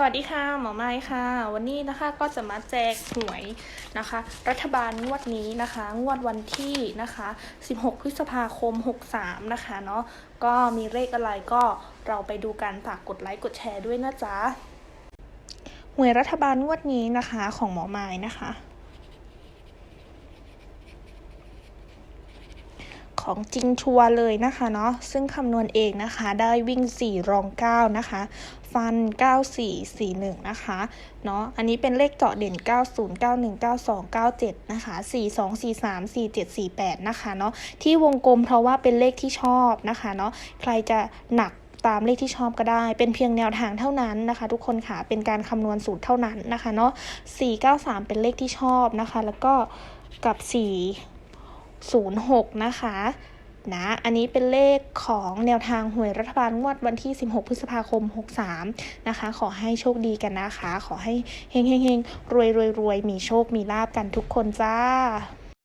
สวัสดีค่ะ หมอไม้ค่ะ วันนี้นะคะก็จะมาแจกหวยนะคะ รัฐบาลงวดนี้นะคะ งวดวันที่นะคะ 16 พฤษภาคม 63 นะคะเนาะก็มีเลขอะไรก็เราไปดูกันฝากกดไลค์กดแชร์ด้วยนะจ๊ะหวยรัฐบาลงวดนี้นะคะของหมอไม้นะคะ ของจริงชัวเลยนะคะเนาะซึ่งคำนวณเองนะคะได้วิ่ง 4 รอง 9 นะคะ ฟัน 9441 นะคะเนาะอันนี้เป็นเลขเจาะเด่น 90 91 92 97 นะคะ 42 43 47 48 นะคะเนาะที่วงกลมเพราะว่าเป็นเลขที่ชอบนะคะเนาะใครจะหนักตามเลขที่ชอบก็ได้ เป็นเพียงแนวทางเท่านั้นนะคะ ทุกคนค่ะ เป็นการคำนวณสูตรเท่านั้นนะคะเนาะ493 เป็นเลขที่ชอบนะคะ แล้วก็กับ 4 06 นะคะนะอันนี้เป็นเลขของแนวทางหวยรัฐบาลงวดวันที่ 16 พฤษภาคม 63 นะคะ ขอให้โชคดีกันนะคะ ขอให้เฮงเฮงเฮงรวยรวยรวยมีโชคมีลาบกันทุกคนจ้า